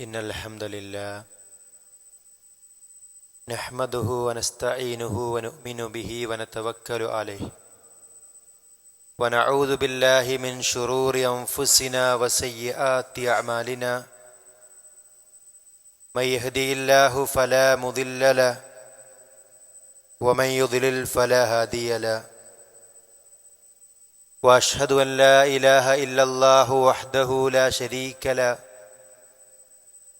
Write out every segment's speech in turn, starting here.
إن الحمد لله نحمده ونستعينه ونؤمن به ونتوكل عليه. ونعوذ بالله من شرور أنفسنا وسيئات أعمالنا. من يهدي الله فلا مضل له ومن يضلل فلا هادي له. وأشهد أن لا إله إلا الله وحده لا شريك له.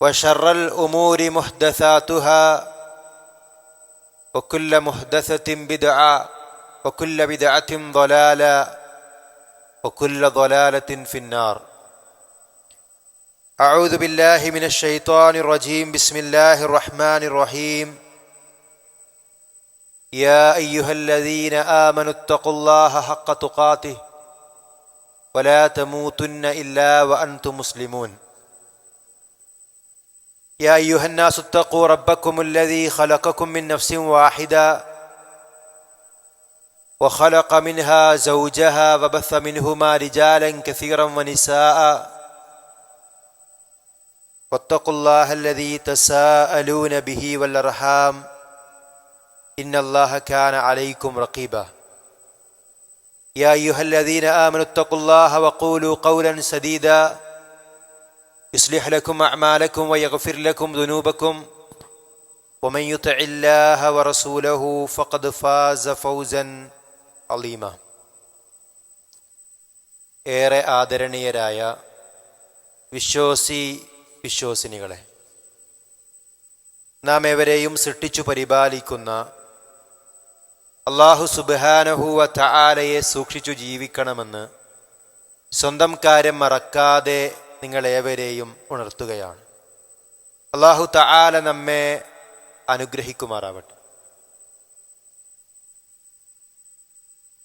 وشر الأمور محدثاتها وكل محدثة بدعة وكل بدعة ضلالة وكل ضلالة في النار. أعوذ بالله من الشيطان الرجيم. بسم الله الرحمن الرحيم. يا أيها الذين آمنوا اتقوا الله حق تقاته ولا تموتن إلا وأنتم مسلمون. يا أيها الناس اتقوا ربكم الذي خلقكم من نفس واحدة وخلق منها زوجها وبث منهما رجالا كثيرا ونساء واتقوا الله الذي تساءلون به والأرحام إن الله كان عليكم رقيبا يا أيها الذين آمنوا اتقوا الله وقولوا قولا سديدا يصلح لكم اعمالكم ويغفر لكم ذنوبكم ومن يطع الله ورسوله فقد فاز فوزا عظيما ഏറെ ആദരണീയരായ വിശ്വാസി വിശ്വാസിനികളെ നാം എവരെയും സൃഷ്ടിച്ചു പരിപാലിക്കുന്ന അള്ളാഹു സുബാനഹുവ തആലയെ സൂക്ഷിച്ചു ജീവിക്കണമെന്ന് സ്വന്തം കാര്യം മറക്കാതെ നിങ്ങളേവരെയും ഉണർത്തുകയാണ്. അള്ളാഹു തആല നമ്മെ അനുഗ്രഹിക്കുമാറാവട്ടെ.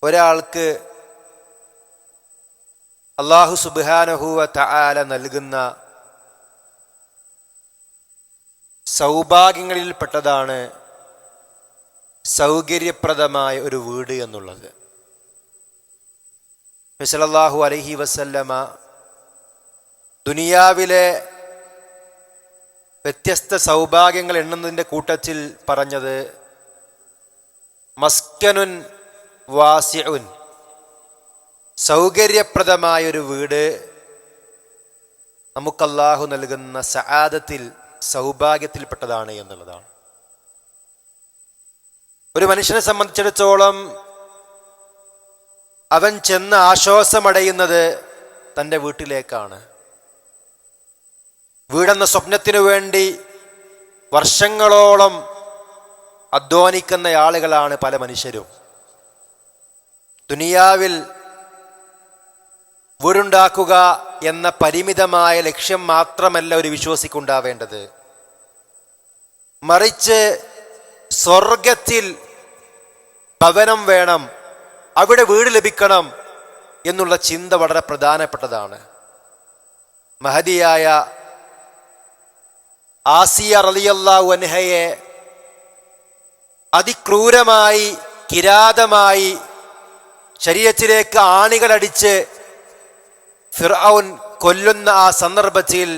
ഒരാൾക്ക് അള്ളാഹു സുബാനഹുവ തആല നൽകുന്ന സൗഭാഗ്യങ്ങളിൽപ്പെട്ടതാണ് സൗകര്യപ്രദമായ ഒരു വീട് എന്നുള്ളത്. മിസലല്ലാഹു അലഹി വസല്ലമ ദുനിയാവിലെ വ്യത്യസ്ത സൗഭാഗ്യങ്ങൾ എണ്ണുന്നതിന്റെ കൂട്ടത്തിൽ പറഞ്ഞത് മസ്കനുൻ വാസ്യഉൻ സൗകര്യപ്രദമായൊരു വീട് നമുക്കല്ലാഹു നൽകുന്ന സആദത്തിൽ സൗഭാഗ്യത്തിൽപ്പെട്ടതാണ് എന്നുള്ളതാണ്. ഒരു മനുഷ്യനെ സംബന്ധിച്ചിടത്തോളം അവൻ ചെന്ന് ആശ്വാസമടയുന്നത് തന്റെ വീട്ടിലേക്കാണ്. വീടെന്ന സ്വപ്നത്തിനു വേണ്ടി വർഷങ്ങളോളം അധ്വാനിക്കുന്ന ആളുകളാണ് പല മനുഷ്യരും. ദുനിയാവിൽ വീടുണ്ടാക്കുക എന്ന പരിമിതമായ ലക്ഷ്യം മാത്രമല്ല ഒരു വിശ്വാസിക്കുണ്ടാവേണ്ടത്. മറിച്ച് സ്വർഗത്തിൽ ഭവനം വേണം അവിടെ വീട് ലഭിക്കണം എന്നുള്ള ചിന്ത വളരെ പ്രധാനപ്പെട്ടതാണ്. മഹതിയായ ആസിയ റലിയല്ലാ അൻഹയെ അതിക്രൂരമായി കിരാതമായി ശരീരത്തിലേക്ക് ആണികളടിച്ച് ഫിർഔൻ കൊല്ലുന്ന ആ സന്ദർഭത്തിൽ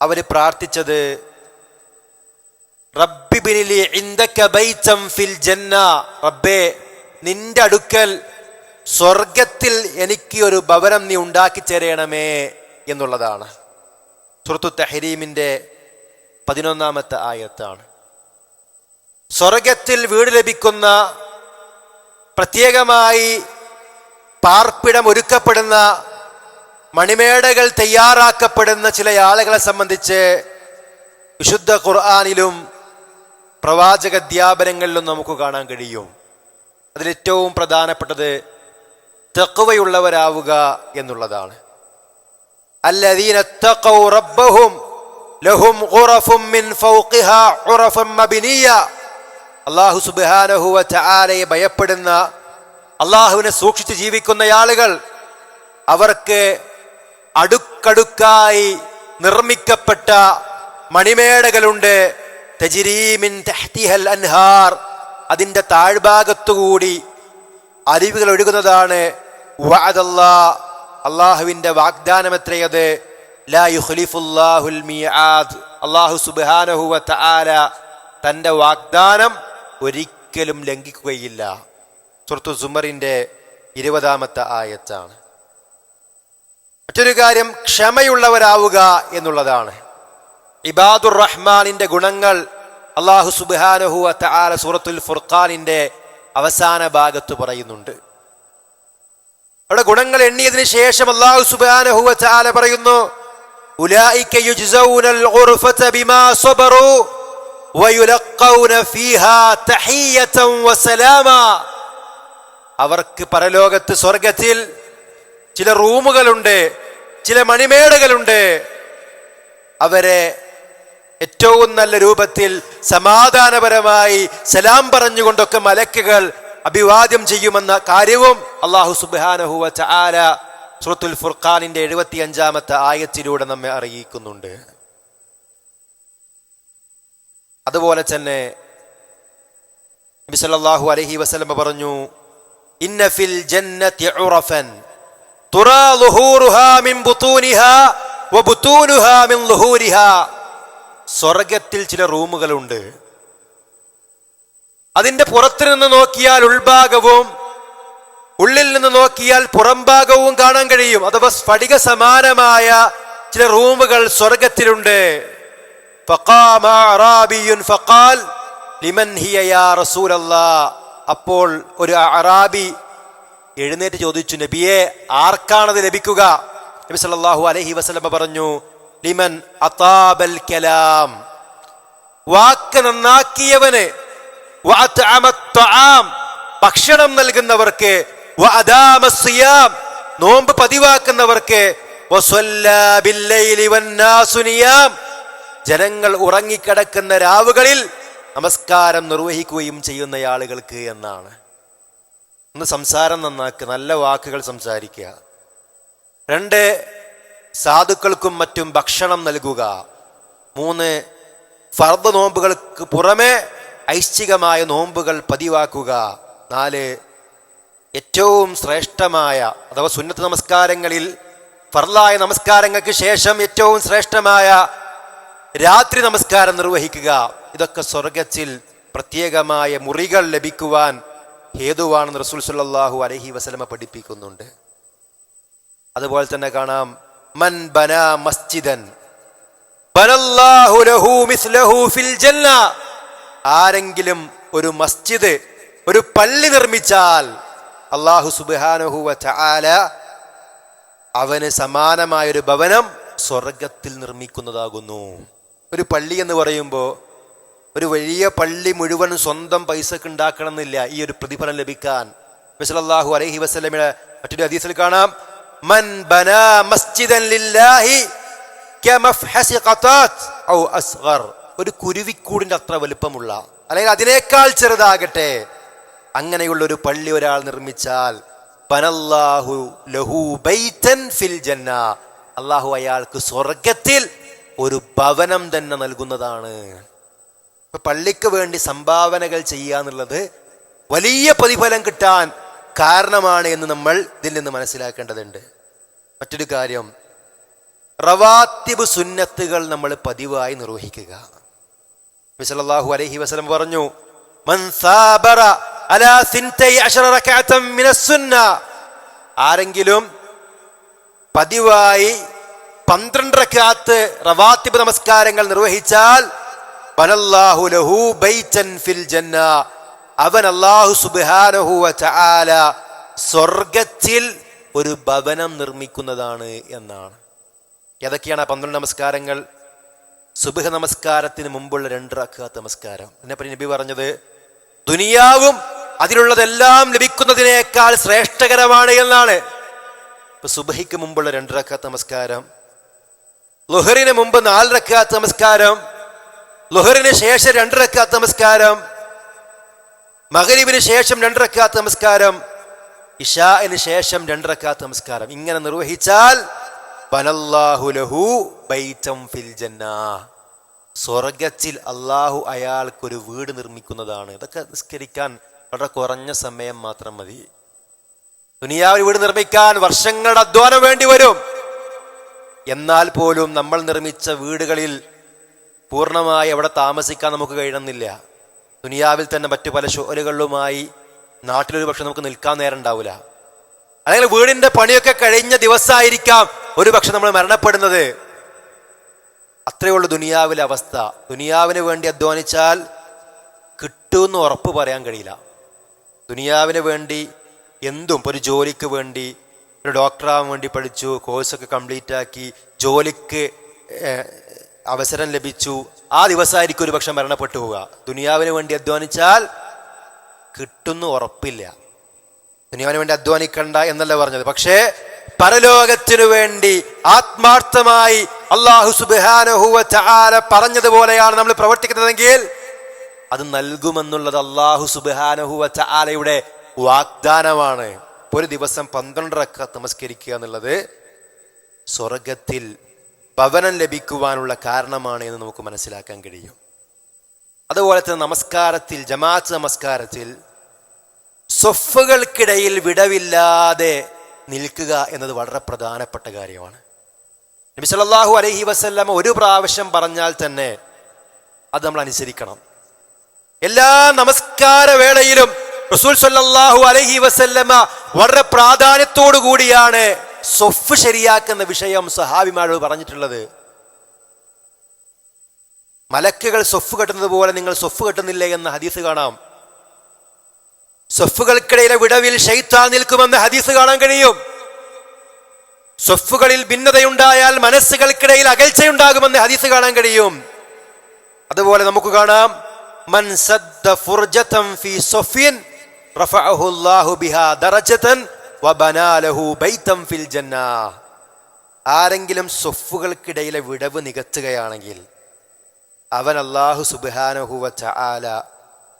അവർ പ്രാർത്ഥിച്ചത് ഫിൽ ജന്ന. റബ്ബേ നിന്റെ അടുക്കൽ സ്വർഗത്തിൽ എനിക്ക് ഒരു ഭവനം നീ ഉണ്ടാക്കി ചേരണമേ എന്നുള്ളതാണ്. സുഹൃത്തു തഹരീമിന്റെ പതിനൊന്നാമത്തെ ആയത്താണ്. സ്വർഗത്തിൽ വീട് ലഭിക്കുന്ന പ്രത്യേകമായി പാർപ്പിടം ഒരുക്കപ്പെടുന്ന മണിമേടകൾ തയ്യാറാക്കപ്പെടുന്ന ചില ആളുകളെ സംബന്ധിച്ച് വിശുദ്ധ ഖുർആാനിലും പ്രവാചക അധ്യാപനങ്ങളിലും നമുക്ക് കാണാൻ കഴിയും. അതിലേറ്റവും പ്രധാനപ്പെട്ടത് തെക്കുവയുള്ളവരാവുക എന്നുള്ളതാണ്. الذين اتقوا ربهم لهم غرف من فوقها غرف مبنية അള്ളാഹു സുബാനഹു വലയെ ഭയപ്പെടുന്ന അള്ളാഹുവിനെ സൂക്ഷിച്ച് ജീവിക്കുന്ന ആളുകൾ അവർക്ക് അടുക്കടുക്കായി നിർമ്മിക്കപ്പെട്ട മണിമേടകളുണ്ട് തജിരീമിൻ തഹ്തിഹൽ അൻഹാർ അതിൻ്റെ താഴ്ഭാഗത്തുകൂടി അരുവികൾ ഒഴുകുന്നതാണ് വഅദല്ലാ അള്ളാഹുവിന്റെ വാഗ്ദാനം എത്രയത്? അള്ളാഹു സുബ്ഹാനഹു വതആല തന്റെ വാഗ്ദാനം ഒരിക്കലും ലംഘിക്കുകയില്ല. സുഹൃത്തു സുമറിന്റെ ഇരുപതാമത്തെ ആയത്താണ്. മറ്റൊരു കാര്യം ക്ഷമയുള്ളവരാവുക എന്നുള്ളതാണ്. ഇബാദുർ റഹ്മാനിന്റെ ഗുണങ്ങൾ അള്ളാഹു സുബ്ഹാനഹു വതആല സൂറത്തുൽ ഫുർഖാനിന്റെ അവസാന ഭാഗത്ത് പറയുന്നുണ്ട്. അവിടെ ഗുണങ്ങൾ എണ്ണിയതിന് ശേഷം അള്ളാഹു സുബാനഹുവ ചാല പറയുന്നു അവർക്ക് പരലോകത്ത് സ്വർഗത്തിൽ ചില റൂമുകളുണ്ട് ചില മണിമേടകളുണ്ട്. അവരെ ഏറ്റവും നല്ല രൂപത്തിൽ സമാധാനപരമായി സലാം പറഞ്ഞുകൊണ്ടൊക്കെ മലക്കുകൾ അഭിവാദ്യം ചെയ്യുമെന്ന കാര്യവും അള്ളാഹു സുബാനഹുവ ചാല സുറത്തുൽ ഫുർഖാനിന്റെ എഴുപത്തി അഞ്ചാമത്തെ ആയത്തിലൂടെ നമ്മെ അറിയിക്കുന്നുണ്ട്. അതുപോലെ തന്നെ നബി സല്ലല്ലാഹു അലൈഹി വസല്ലം പറഞ്ഞു ഇന്ന ഫിൽ ജന്നതി ഉറഫൻ തുറാ ലുഹൂറുഹാ മിൻ മിൻ ലുഹൂരിഹാ. സ്വർഗത്തിൽ ചില റൂമുകളുണ്ട്. അതിന്റെ പുറത്തു നിന്ന് നോക്കിയാൽ ഉൾഭാഗവും ഉള്ളിൽ നിന്ന് നോക്കിയാൽ പുറംഭാഗവും കാണാൻ കഴിയും. അഥവാ സ്ഫടിക സമാനമായ ചില റൂമുകൾ സ്വർഗത്തിലുണ്ട്. അപ്പോൾ ഒരു അറാബി എഴുന്നേറ്റ് ചോദിച്ചു നബിയെ ആർക്കാണത് ലഭിക്കുക? നബി സല്ലല്ലാഹു അലൈഹി വസ്ലമ പറഞ്ഞു ലിമൻ അതാബൽ കലാം. വാക്ക് നന്നാക്കിയവന് ഭക്ഷണം നൽകുന്നവർക്ക് നോമ്പ് പതിവാക്കുന്നവർക്ക് ജനങ്ങൾ ഉറങ്ങിക്കിടക്കുന്ന രാവുകളിൽ നമസ്കാരം നിർവഹിക്കുകയും ചെയ്യുന്ന ആളുകൾക്ക് എന്നാണ്. ഒന്ന് സംസാരം നന്നാക്ക് നല്ല വാക്കുകൾ സംസാരിക്കുക. രണ്ട് സാധുക്കൾക്കും മറ്റും ഭക്ഷണം നൽകുക. മൂന്ന് ഫർദ് നോമ്പുകൾക്ക് പുറമെ ഐശ്ചികമായ നോമ്പുകൾ പതിവാക്കുക. നാല് ഏറ്റവും ശ്രേഷ്ഠമായ അഥവാ സുന്നത്ത് നമസ്കാരങ്ങളിൽ ഫർലായ നമസ്കാരങ്ങൾക്ക് ശേഷം ഏറ്റവും ശ്രേഷ്ഠമായ രാത്രി നമസ്കാരം നിർവഹിക്കുക. ഇതൊക്കെ സ്വർഗത്തിൽ പ്രത്യേകമായ മുറികൾ ലഭിക്കുവാൻ ഹേതുവാണെന്ന് റസൂൽ സല്ലല്ലാഹു അലഹി വസലമ പഠിപ്പിക്കുന്നുണ്ട്. അതുപോലെ തന്നെ കാണാം മൻ ബന മസ്ജിദൻ ബനല്ലാഹു ലഹു മിസ്ലഹു ഫിൽ ജന്ന. ആരെങ്കിലും ഒരു മസ്ജിദ് ഒരു പള്ളി നിർമ്മിച്ചാൽ അള്ളാഹു സുബ്ഹാനഹു വ തആല അവന് സമാനമായ ഒരു ഭവനം സ്വർഗത്തിൽ നിർമ്മിക്കുന്നതാകുന്നു. ഒരു പള്ളി എന്ന് പറയുമ്പോൾ ഒരു വലിയ പള്ളി മുഴുവൻ സ്വന്തം പൈസക്ക് ഉണ്ടാക്കണം എന്നില്ല ഈ ഒരു പ്രതിഫലം ലഭിക്കാൻ. മിസലല്ലാഹു അലഹി വസ്ലമിയുടെ മറ്റൊരു ഹദീസിൽ കാണാം മൻ ബനാ മസ്ജിദൻ ലില്ലാഹി ഔ അസ്ഗർ. ഒരു കുരുവിക്കൂടിന്റെ അത്ര വലുപ്പമുള്ള അല്ലെങ്കിൽ അതിനേക്കാൾ ചെറുതാകട്ടെ അങ്ങനെയുള്ള ഒരു പള്ളി ഒരാൾ നിർമ്മിച്ചാൽ പനല്ലാഹു ലഹു ബൈതൻ ഫിൽ ജന്ന അള്ളാഹു അയാൾക്ക് സ്വർഗത്തിൽ ഒരു ഭവനം തന്നെ നൽകുന്നതാണ്. പള്ളിക്ക് വേണ്ടി സംഭാവനകൾ ചെയ്യുക എന്നുള്ളത് വലിയ പ്രതിഫലം കിട്ടാൻ കാരണമാണ് എന്ന് നമ്മൾ ഇതിൽ നിന്ന് മനസ്സിലാക്കേണ്ടതുണ്ട്. മറ്റൊരു കാര്യം റവാത്തിബ് സുന്നത്തുകൾ നമ്മൾ പതിവായി നിർവഹിക്കുക. മിസലല്ലാഹു അലൈഹി വസല്ലം പറഞ്ഞു ആരെങ്കിലും പതിവായി പന്ത്രണ്ട് റക്കാത്ത് റവാത്തിബ് നമസ്കാരങ്ങൾ നിർവഹിച്ചാൽ ഫിൽ ജന്ന. അവൻ വ തആല സ്വർഗത്തിൽ ഒരു ഭവനം നിർമ്മിക്കുന്നതാണ് എന്നാണ്. ഏതൊക്കെയാണ് ആ പന്ത്രണ്ട് നമസ്കാരങ്ങൾ? സുബഹ നമസ്കാരത്തിന് മുമ്പുള്ള രണ്ട് റക്കാത്ത് നമസ്കാരം. എന്നെപ്പറ്റി നബി പറഞ്ഞത് ദുനിയാവും അതിലുള്ളതെല്ലാം ലഭിക്കുന്നതിനേക്കാൾ ശ്രേഷ്ഠകരമാണ് എന്നാണ്. ഇപ്പൊ സുബഹിക്ക് മുമ്പുള്ള രണ്ട് റക്കാത്ത് നമസ്കാരം. ലുഹറിന് മുമ്പ് നാല് റക്കാത്ത് നമസ്കാരം. ലുഹറിന് ശേഷം രണ്ട് റക്കാത്ത് നമസ്കാരം. മകരീബിന് ശേഷം രണ്ട് റക്കാത്ത് നമസ്കാരം. ഇഷാന് ശേഷം രണ്ട് റക്കാത്ത് നമസ്കാരം. ഇങ്ങനെ നിർവഹിച്ചാൽ ഫിൽ ജന്ന. സ്വർഗത്തിൽ അള്ളാഹു അയാൾക്കൊരു വീട് നിർമ്മിക്കുന്നതാണ്. ഇതൊക്കെ നിസ്കരിക്കാൻ വളരെ കുറഞ്ഞ സമയം മാത്രം മതി. ദുനിയാവിൽ വീട് നിർമ്മിക്കാൻ വർഷങ്ങളുടെ അധ്വാനം വേണ്ടി വരും. എന്നാൽ പോലും നമ്മൾ നിർമ്മിച്ച വീടുകളിൽ പൂർണമായി അവിടെ താമസിക്കാൻ നമുക്ക് കഴിയണമെന്നില്ല ദുനിയാവിൽ തന്നെ മറ്റു പല ഷോലുകളിലുമായി നാട്ടിലൊരു പക്ഷെ നമുക്ക് നിൽക്കാൻ നേരം ഉണ്ടാവില്ല. അല്ലെങ്കിൽ വീടിന്റെ പണിയൊക്കെ കഴിഞ്ഞ ദിവസമായിരിക്കാം ഒരു പക്ഷെ നമ്മൾ മരണപ്പെടുന്നത്. അത്രയുള്ള ദുനിയാവിലെ അവസ്ഥ. ദുനിയാവിന് വേണ്ടി അധ്വാനിച്ചാൽ കിട്ടുമെന്ന് ഉറപ്പ് പറയാൻ കഴിയില്ല. ദുനിയാവിന് വേണ്ടി എന്തും ഒരു ജോലിക്ക് വേണ്ടി ഒരു ഡോക്ടറാവാൻ വേണ്ടി പഠിച്ചു കോഴ്സൊക്കെ കംപ്ലീറ്റ് ആക്കി ജോലിക്ക് അവസരം ലഭിച്ചു ആ ദിവസമായിരിക്കും ഒരു പക്ഷെ മരണപ്പെട്ടു പോവുക ദുനിയാവിന് വേണ്ടി അധ്വാനിച്ചാൽ കിട്ടുന്നു ഉറപ്പില്ല. ദുനിയാവിന് വേണ്ടി അധ്വാനിക്കണ്ട എന്നല്ല പറഞ്ഞത്. പക്ഷേ പരലോകത്തിനു വേണ്ടി ആത്മാർത്ഥമായി അള്ളാഹു സുബാനഹുവ ചാല പറഞ്ഞതുപോലെയാണ് നമ്മൾ പ്രവർത്തിക്കുന്നതെങ്കിൽ അത് നൽകുമെന്നുള്ളത് അള്ളാഹു സുബാനഹുവ ചാലയുടെ വാഗ്ദാനമാണ്. ഒരു ദിവസം പന്ത്രണ്ടരക്ക നമസ്കരിക്കുക എന്നുള്ളത് സ്വർഗത്തിൽ ഭവനം ലഭിക്കുവാനുള്ള കാരണമാണ് എന്ന് നമുക്ക് മനസ്സിലാക്കാൻ കഴിയും. അതുപോലെ തന്നെ നമസ്കാരത്തിൽ ജമാഅത്ത് നമസ്കാരത്തിൽ സ്വഫുകൾക്കിടയിൽ വിടവില്ലാതെ നിൽക്കുക എന്നത് വളരെ പ്രധാനപ്പെട്ട കാര്യമാണ്. നബി സല്ലല്ലാഹു അലൈഹി വസ്ല്ലാം ഒരു പ്രാവശ്യം പറഞ്ഞാൽ തന്നെ അത് നമ്മൾ അനുസരിക്കണം. എല്ലാ നമസ്കാര വേളയിലും റസൂൽ സല്ലാഹു അലഹി വസല്ലമ വളരെ പ്രാധാന്യത്തോടു കൂടിയാണ് സ്വഫ് ശരിയാക്കുന്ന വിഷയം സഹാബിമാരോട് പറഞ്ഞിട്ടുള്ളത്. മലക്കുകൾ സ്വഫ് കെട്ടുന്നത് പോലെ നിങ്ങൾ സ്വഫ് കെട്ടുന്നില്ലേ എന്ന ഹദീസ് കാണാം. സ്വഫുകൾക്കിടയിലെ വിടവിൽ ഷെയ്ത്താൻ നിൽക്കുമെന്ന് ഹദീസ് കാണാൻ കഴിയും. സ്വഫുകളിൽ ഭിന്നതയുണ്ടായാൽ മനസ്സുകൾക്കിടയിൽ അകൽച്ചയുണ്ടാകുമെന്ന് ഹദീസ് കാണാൻ കഴിയും. അതുപോലെ നമുക്ക് കാണാം മൻ സദ്ദ ബിഹാ വബനാലഹു ഫിൽ ആരെങ്കിലും സ്വഫുകൾക്കിടയിലെ വിടവ് നികത്തുകയാണെങ്കിൽ അവൻ അള്ളാഹു സുബാനഹുവ ചാല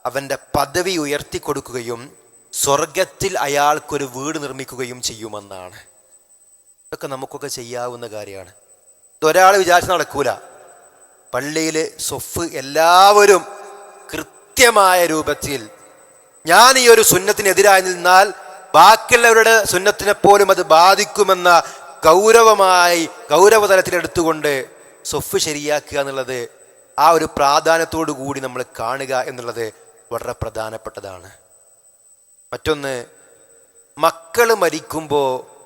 അവന്റെ പദവി ഉയർത്തി കൊടുക്കുകയും സ്വർഗത്തിൽ അയാൾക്കൊരു വീട് നിർമ്മിക്കുകയും ചെയ്യുമെന്നാണ്. ഇതൊക്കെ നമുക്കൊക്കെ ചെയ്യാവുന്ന കാര്യമാണ്. ഇതൊരാൾ വിചാരിച്ച് നടക്കൂല. പള്ളിയിൽ സൊഫ് എല്ലാവരും കൃത്യമായ രൂപത്തിൽ ഞാൻ ഈ ഒരു സുന്നത്തിനെതിരായി നിന്നാൽ ബാക്കിയുള്ളവരുടെ സുന്നത്തിനെ പോലും അത് ബാധിക്കുമെന്ന ഗൗരവമായി ഗൗരവതലത്തിലെടുത്തുകൊണ്ട് സ്വഫ് ശരിയാക്കുക എന്നുള്ളത് ആ ഒരു പ്രാധാന്യത്തോടു കൂടി നമ്മൾ കാണുക എന്നുള്ളത് വളരെ പ്രധാനപ്പെട്ടതാണ്. മറ്റൊന്ന് മക്കൾ മരിക്കുമ്പോൾ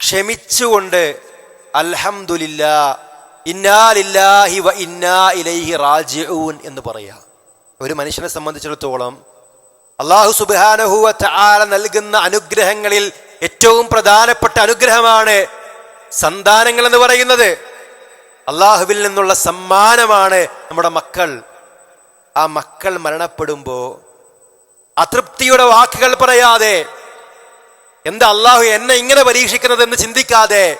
ക്ഷമിച്ചുകൊണ്ട് അൽഹമുല്ല ഇന്നാലില്ലാഹി വ ഇന്നാ ഇലൈഹി റാജിഊൻ എന്ന് പറയാ. ഒരു മനുഷ്യനെ സംബന്ധിച്ചിടത്തോളം അള്ളാഹു സുബാനഹുവ ചാല നൽകുന്ന അനുഗ്രഹങ്ങളിൽ ഏറ്റവും പ്രധാനപ്പെട്ട അനുഗ്രഹമാണ് സന്താനങ്ങൾ എന്ന് പറയുന്നത്. അള്ളാഹുവിൽ നിന്നുള്ള സമ്മാനമാണ് നമ്മുടെ മക്കൾ. ആ മക്കൾ മരണപ്പെടുമ്പോ അതൃപ്തിയുടെ വാക്കുകൾ പറയാതെ എന്താ അള്ളാഹു എന്നെ ഇങ്ങനെ പരീക്ഷിക്കുന്നത് എന്ന് ചിന്തിക്കാതെ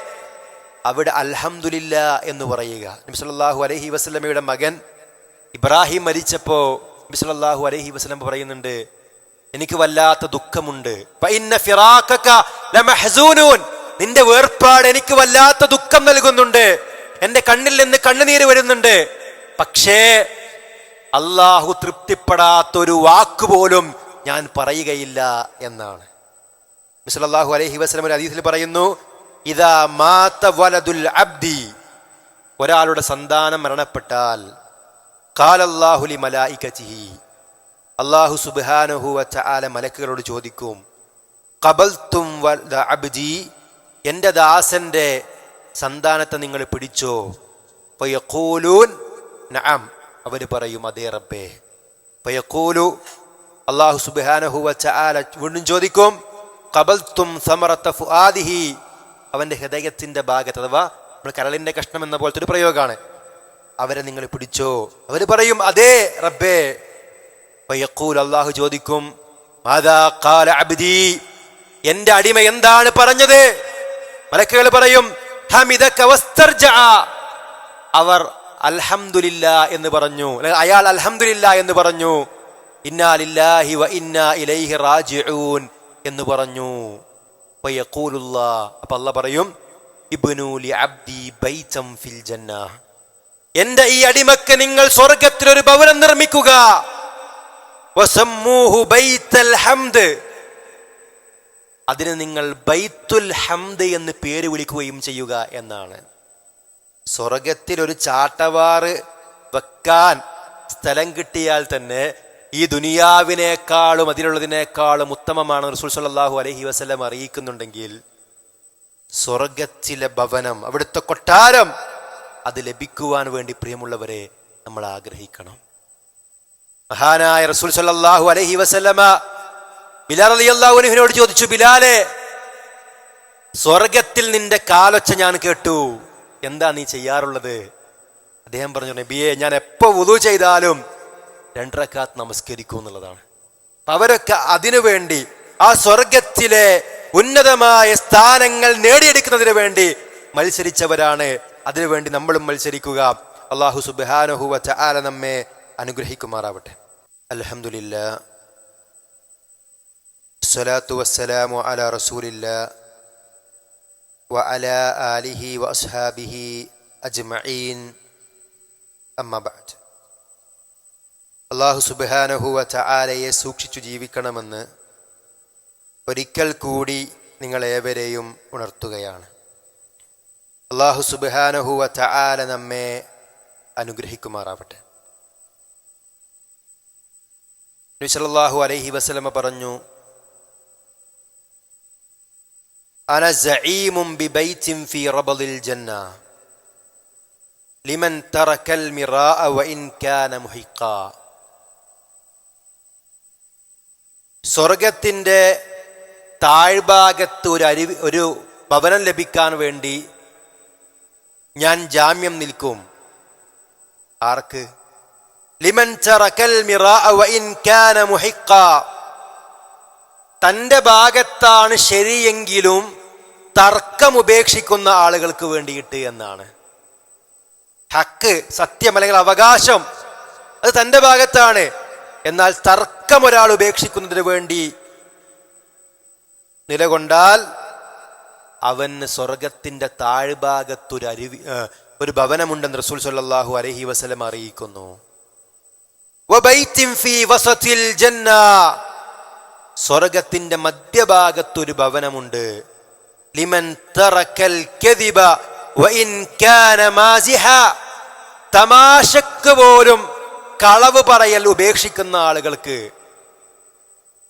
അവിടെ അൽഹംദുലില്ല എന്ന് പറയുക. നബി അലഹി വസ്ലമയുടെ മകൻ ഇബ്രാഹിം മരിച്ചപ്പോ നബി അലഹി വസ്ലം പറയുന്നുണ്ട് എനിക്ക് വല്ലാത്ത ദുഃഖമുണ്ട്. നിന്റെ വേർപാട് എനിക്ക് വല്ലാത്ത ദുഃഖം നൽകുന്നുണ്ട്. എന്റെ കണ്ണിൽ നിന്ന് കണ്ണുനീര് വരുന്നുണ്ട്. പക്ഷേ അള്ളാഹു തൃപ്തിപ്പെടാത്തൊരു വാക്കുപോലും ഞാൻ പറയുകയില്ല എന്നാണ്. മിസ്ലാഹു അലഹി വസ്ലം ഒരു ഹദീസിൽ പറയുന്നു ഇതാ മാത വലതുൽ അബ്ദി. ഒരാളുടെ സന്താനം മരണപ്പെട്ടാൽ കാലല്ലാഹുലി മലായിക്കി അള്ളാഹു സുബാനഹു വച്ചാല മലക്കുകളോട് ചോദിക്കും കബൽത്തും തും അബ്ദി? എന്റെ ദാസന്റെ സന്താനത്തെ നിങ്ങൾ പിടിച്ചോ? പയക്കൂലൂൻ നഅം. അവർ പറയും അതേ റബ്ബേ. പയക്കൂലു അള്ളാഹു സുബാനഹുവ ചാല വീണ്ടും ചോദിക്കും കബൽത്തും സമറത്ത ഫുആദിഹി? അവന്റെ ഹൃദയത്തിന്റെ ഭാഗത്ത് അഥവാ നമ്മൾ കരളിന്റെ കഷ്ണം എന്ന പോലത്തെ ഒരു പ്രയോഗമാണ് അവരെ നിങ്ങൾ പിടിച്ചോ? അവർ പറയും അതേ റബ്ബേ. പയ്യക്കൂൽ അള്ളാഹു ചോദിക്കും മാതാ കാല അബ്ദി? എന്റെ അടിമ എന്താണ് പറഞ്ഞത്? മലക്കുകൾ പറയും. അവർ അൽഹംദുലില്ല എന്ന് പറഞ്ഞു. അയാൾ അൽഹംദുലില്ല എന്ന് പറഞ്ഞു. ഇന്നാലില്ലാഹി വ ഇന്നാ ഇലൈഹി റാജിഊൻ എന്ന് പറഞ്ഞു. അപ്പൊ അല്ല പറയും ഇബ്നു ലി അബ്ദി ബൈതം ഫിൽ ജന്ന എന്റെ ഈ അടിമക്ക് നിങ്ങൾ സ്വർഗത്തിൽ ഒരു ഭവനം നിർമ്മിക്കുക. അതിന് നിങ്ങൾ ബൈത്തുൽ ഹംദ് എന്ന് പേര് വിളിക്കുകയും ചെയ്യുക എന്നാണ്. സ്വർഗത്തിൽ ഒരു ചാട്ടവാറ് വെക്കാൻ സ്ഥലം കിട്ടിയാൽ തന്നെ ഈ ദുനിയാവിനേക്കാളും അതിലുള്ളതിനേക്കാളും ഉത്തമമാണ് റസൂൽ സല്ലാഹു അലഹി വസ്ലം അറിയിക്കുന്നുണ്ടെങ്കിൽ സ്വർഗത്തിലെ ഭവനം അവിടുത്തെ കൊട്ടാരം അത് ലഭിക്കുവാൻ വേണ്ടി പ്രിയമുള്ളവരെ നമ്മൾ ആഗ്രഹിക്കണം. മഹാനായ റസൂൽ സല്ലാഹു അലഹി വസ്ലമ ബിലാൽ അലി അള്ളാഹുനോട് ചോദിച്ചു ബിലാലെ സ്വർഗത്തിൽ നിന്റെ കാലൊച്ച ഞാൻ കേട്ടു. എന്താ നീ ചെയ്യാറുള്ളത്? അദ്ദേഹം പറഞ്ഞു നബിയെ ഞാൻ എപ്പോ വുളു ചെയ്താലും രണ്ടരക്കാത്ത് നമസ്കരിക്കൂ എന്നുള്ളതാണ്. അവരൊക്കെ അതിനു വേണ്ടി ആ സ്വർഗത്തിലെ ഉന്നതമായ സ്ഥാനങ്ങൾ നേടിയെടുക്കുന്നതിന് വേണ്ടി മത്സരിച്ചവരാണ്. അതിനുവേണ്ടി നമ്മളും മത്സരിക്കുക. അള്ളാഹു സുബാനഹുവ ചാല നമ്മെ അനുഗ്രഹിക്കുമാറാവട്ടെ. അലഹമുല്ല സ്വലാത്തു വസ്സലാമു അല റസൂലില്ല وعلى آله وأصحابه أجمعين أما بعد അള്ളാഹു സുബാനഹുവ ചാലയെ സൂക്ഷിച്ചു ജീവിക്കണമെന്ന് ഒരിക്കൽ കൂടി നിങ്ങളേവരെയും ഉണർത്തുകയാണ് അള്ളാഹു സുബാനഹുവ ചാല നമ്മെ അനുഗ്രഹിക്കുമാറാവട്ടെ നബിസല്ലാഹു അലൈഹി വസലമ പറഞ്ഞു أنا زعيم ببيت في ربض الجنة لمن ترك المراء وإن كان محقا സ്വർഗത്തിന്റെ താഴ്ഭാഗത്ത് ഒരു അരുവി ഒരു ഭവനം ലഭിക്കാൻ വേണ്ടി ഞാൻ ജാമ്യം നിൽക്കും ആർക്ക് ലിമൻ തറക്കൽ മിറാഅ വഇൻ കാന മുഹിഖാ തന്റെ ഭാഗത്താണ് ശരിയെങ്കിലും തർക്കം ഉപേക്ഷിക്കുന്ന ആളുകൾക്ക് വേണ്ടിയിട്ട് എന്നാണ്. ഹക്ക് സത്യം അല്ലെങ്കിൽ അവകാശം അത് തന്റെ ഭാഗത്താണ്. എന്നാൽ തർക്കം ഒരാൾ ഉപേക്ഷിക്കുന്നതിന് വേണ്ടി നിലകൊണ്ടാൽ അവന് സ്വർഗത്തിന്റെ താഴ്ഭാഗത്തൊരു അരുവി ഒരു ഭവനമുണ്ടെന്ന് റസൂൽ സല്ലാഹു അലഹി വസല്ലം അറിയിക്കുന്നു വബൈത്തിൻ ഫീ വസത്തിൽ ജന്ന സ്വർഗത്തിന്റെ മധ്യഭാഗത്തൊരു ഭവനമുണ്ട്. ലിമൻ തറക്കൽ മാസിഹ. തമാശക്ക് പോലും കളവ് പറയൽ ഉപേക്ഷിക്കുന്ന ആളുകൾക്ക്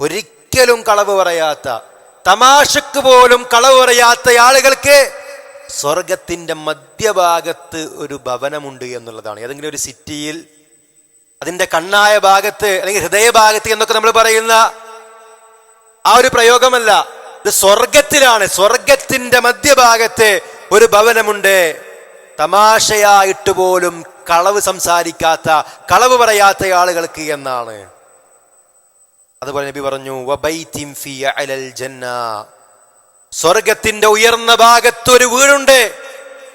ഒരിക്കലും കളവ് പറയാത്ത തമാശക്ക് പോലും കളവ് പറയാത്ത ആളുകൾക്ക് സ്വർഗത്തിന്റെ മധ്യഭാഗത്ത് ഒരു ഭവനമുണ്ട് എന്നുള്ളതാണ്. ഏതെങ്കിലും ഒരു സിറ്റിയിൽ അതിന്റെ കണ്ണായ ഭാഗത്ത് അല്ലെങ്കിൽ ഹൃദയഭാഗത്ത് എന്നൊക്കെ നമ്മൾ പറയുന്ന ആ ഒരു പ്രയോഗമല്ല. ഇത് സ്വർഗത്തിലാണ് സ്വർഗത്തിന്റെ മധ്യഭാഗത്ത് ഒരു ഭവനമുണ്ട്. തമാശയായിട്ട് പോലും കളവ് സംസാരിക്കാത്ത കളവ് പറയാത്ത ആളുകൾക്ക് എന്നാണ്. അതുപോലെ നബി പറഞ്ഞു. സ്വർഗത്തിന്റെ ഉയർന്ന ഭാഗത്ത് ഒരു വീടുണ്ട്.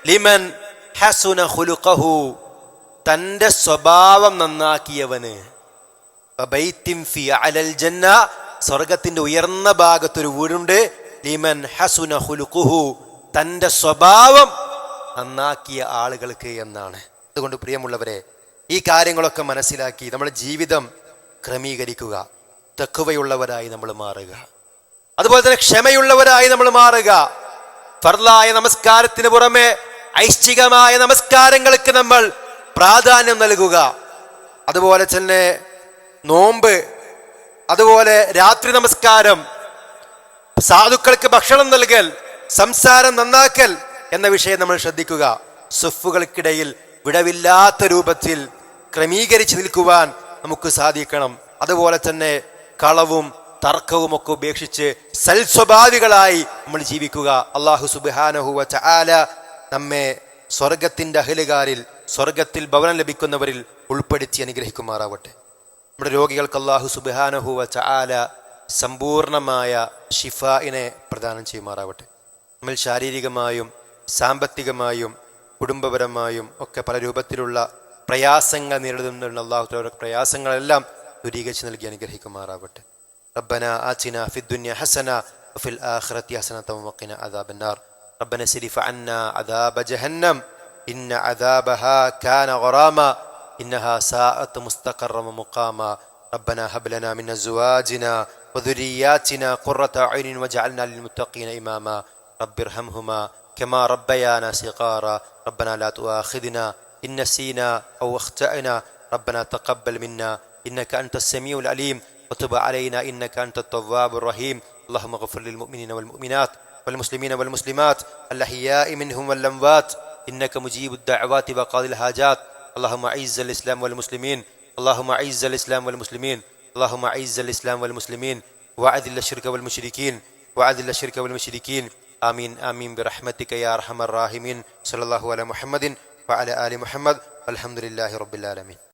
ലിമൻ ഹസുന ഹുലുഖഹു തന്റെ സ്വഭാവം നന്നാക്കിയവന്. അലൽ ജന്ന. സ്വർഗത്തിന്റെ ഉയർന്ന ഭാഗത്തൊരു വീടുണ്ട്. ലിമൻ ഹസുന ഹുലുക്കുഹു തന്റെ സ്വഭാവം നന്നാക്കിയ ആളുകൾക്ക് എന്നാണ്. അതുകൊണ്ട് പ്രിയമുള്ളവരെ ഈ കാര്യങ്ങളൊക്കെ മനസ്സിലാക്കി നമ്മുടെ ജീവിതം ക്രമീകരിക്കുക. തെക്കുവയുള്ളവരായി നമ്മൾ മാറുക. അതുപോലെ തന്നെ ക്ഷമയുള്ളവരായി നമ്മൾ മാറുക. ഫർലായ നമസ്കാരത്തിന് പുറമെ ഐശ്ചികമായ നമസ്കാരങ്ങൾക്ക് നമ്മൾ പ്രാധാന്യം നൽകുക. അതുപോലെ തന്നെ നോമ്പ് അതുപോലെ രാത്രി നമസ്കാരം സാധുക്കൾക്ക് ഭക്ഷണം നൽകൽ സംസാരം നന്നാക്കൽ എന്ന വിഷയം നമ്മൾ ശ്രദ്ധിക്കുക. സുഫുകൾക്കിടയിൽ വിടവില്ലാത്ത രൂപത്തിൽ ക്രമീകരിച്ച് നിൽക്കുവാൻ നമുക്ക് സാധിക്കണം. അതുപോലെ തന്നെ കളവും തർക്കവും ഒക്കെ ഉപേക്ഷിച്ച് സൽസ്വഭാവികളായി നമ്മൾ ജീവിക്കുക. അള്ളാഹു സുബാനഹുവ ചാല നമ്മെ സ്വർഗത്തിന്റെ അഹലുകാരിൽ സ്വർഗത്തിൽ ഭവനം ലഭിക്കുന്നവരിൽ ഉൾപ്പെടുത്തി അനുഗ്രഹിക്കുമാറാവട്ടെ. നമ്മുടെ രോഗികൾക്ക് അള്ളാഹു സുബാനഹുവ ചാല സമ്പൂർണമായ ഷിഫായിനെ പ്രദാനം ചെയ്യുമാറാവട്ടെ നമ്മൾ ശാരീരികമായും സാമ്പത്തികമായും കുടുംബപരമായും ഒക്കെ പല രൂപത്തിലുള്ള പ്രയാസങ്ങൾ നേരിടുന്ന അള്ളാഹു പ്രയാസങ്ങളെല്ലാം ദൂരീകരിച്ച് നൽകി അനുഗ്രഹിക്കുമാറാവട്ടെ ربنا آتنا في الدنيا حسنة وفي الآخرة حسنة وقنا عذاب النار ربنا سرف عنا عذاب جهنم إن عذابها كان غراما إنها ساءت مستقرا ومقاما ربنا هب لنا من أزواجنا وذرياتنا قرة عين واجعلنا للمتقين إماما. رب ارحمهما كما ربيانا صغارا. ربنا لا تؤاخذنا إن نسينا أو أخطأنا. ربنا تقبل منا. إنك أنت السميع العليم. وتب علينا إنك أنت التواب الرحيم. اللهم اغفر للمؤمنين والمؤمنات والمسلمين والمسلمات. الأحياء منهم والأموات. إنك مجيب الدعوات وقاضي الحاجات. اللهم أعز الإسلام والمسلمين اللهم أعز الإسلام والمسلمين اللهم أعز الإسلام والمسلمين وأذل الشرك والمشركين وأذل الشرك والمشركين. آمين آمين. برحمتك يا أرحم الراحمين. صلى الله على محمد وعلى آل محمد. والحمد لله رب العالمين.